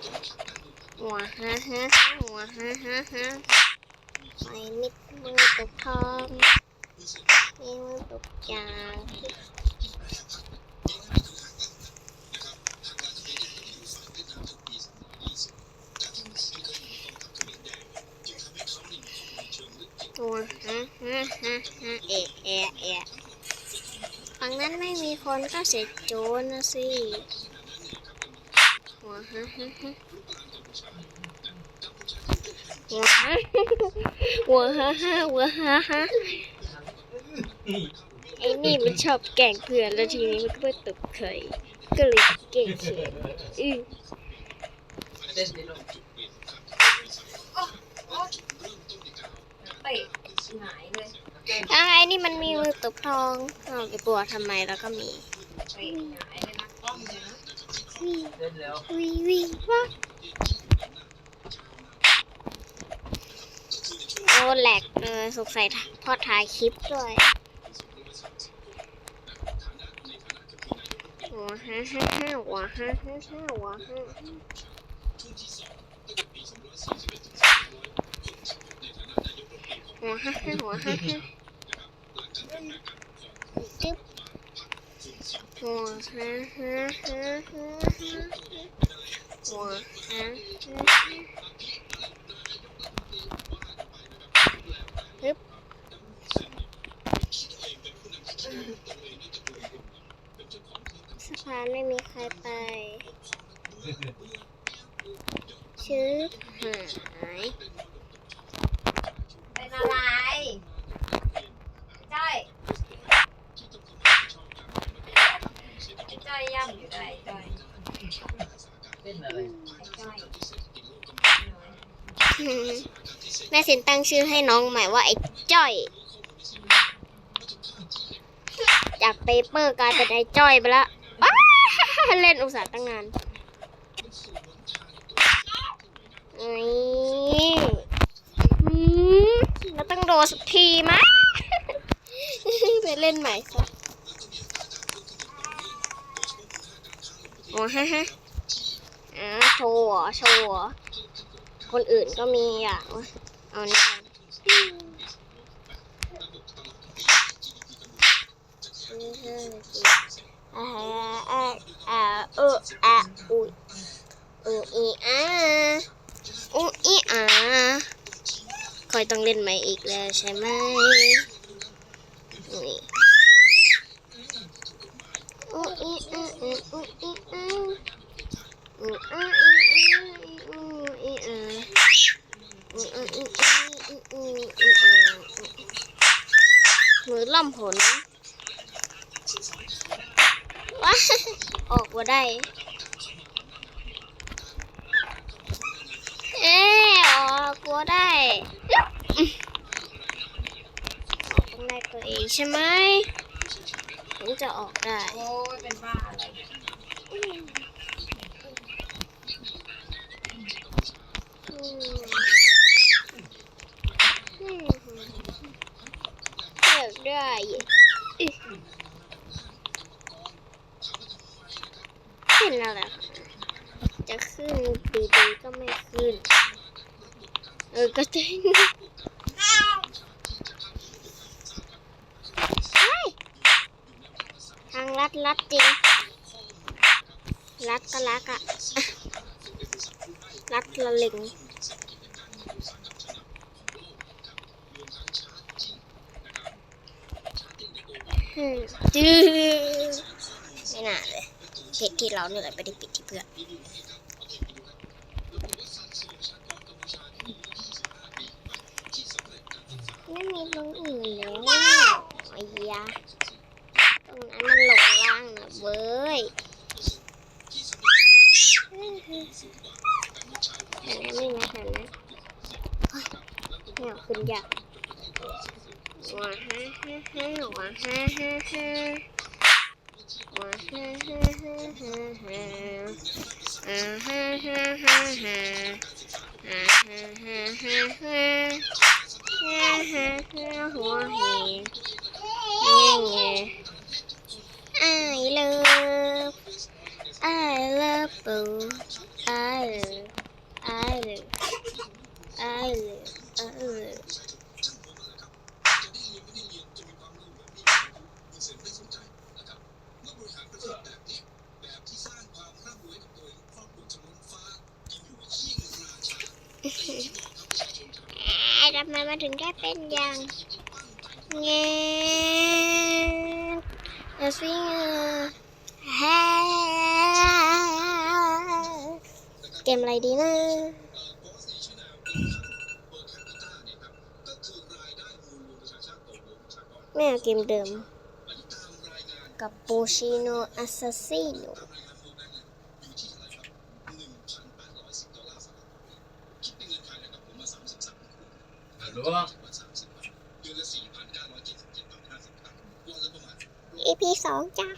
หัวฮะฮะหัวฮะฮะฮะไอ้มิดมือตกทองมีมือตกจางหัวฮะฮะฮะฮะเอะเอะเอะฝั่งนั้นไม่มีคนก็เสร็จโจรนะสิ หัวฮะฮะฮะหัวฮะหัวฮะหัวฮะฮะไอ้นี่มันชอบแกล้งเพื่อนแล้วทีนี้มันก็ไม่ตกเคยก็เลยเก่งเฉยอือเต้นดิลูกเตะหงายเลยอะไอ้นี่มันมีมือตบทองเราไปกลัวทำไมแล้วก็มี เตะหงเลยนะกล้องเลยนะวิเต้นแล้ววิวิวโอ้แหลกเลยสงสัยพอถ่ายคลิปด้วยหัวฮะฮะฮะหัวฮะฮะฮะหัวฮะหัวฮ่าฮ่าหัวฮ่าฮ่า จึ๊บหัวฮ่าฮ่าฮ่าฮ่าหัวฮ่าฮ่าฮึบสะพานไม่มีใครไปชืบหาย เป็นอะไรไอ้จ้อยไอ้จ้อยย่ำอยู่ได้ไอ้จ้อย เต้นอะไร ไอ้จ้อย แม่สินตั้งชื่อให้น้องใหม่ว่าไอ้จ้อย จากเปเปอร์กลายเป็นไอ้จ้อยไปละอ้าเล่นอุตส่าห์ตั้งนานเอ้ยอืมแล้วต้องโดนสักทีไหมไปเล่นใหม่ซะโอ้ฮะฮะอ่าโชว์เหรอโชว์เหรอ คนอื่นก็มีอย่างวะเอานี่ก่อนอ่าอ่าอ่าเอออะอุ้ยอูอีอาอูอีอาคอยต้องเล่นใหม่อีกแล้วใช่ไหมนี่อูอีอาอูอีอาอูอาอูอีอา มือ ล่ำผลว้าออกมาได้เอ๊ออกมาได้ออกต้องได้ตัวเองใช่ไหมถึงจะออกได้โอ้เป็นบ้าอะไร อืมอืมอืมอยากได้อะอิ๊ะ ขึ้นอะไรคะจะขึ้นดีๆก็ไม่ขึ้น เออ ก็จริงทางลัดลัดจริง รัดก็รักอะรัดละเล็งจื้อ เหตุที่เราเนี่ยแหละไม่ได้ปิดที่เพื่อนไม่มีตรงอื่นแล้วไอ้ยาตรงนั้นมันหลงล่างนะเว้ยเห็นไหมไม่นะเห็นไหมเฮ้ยไม่เอาขึ้นยากว้าฮ่าฮ่าฮ่าว้าฮ่าฮ่าฮ่า 我哼哼哼哼嗯哼哼哼嗯哼哼哼哼嗯哼哼我也爱你爱了爱了不爱了爱了爱了爱了。ำไมมาถึงได้เป็นอย่างเงี้ยเอาสิงเฮ้เกมอะไรดีนะไม่เอาเกมเดิมกับปูชิโนอัสซัสซิโน รู้ว่าอีพีสองจ้า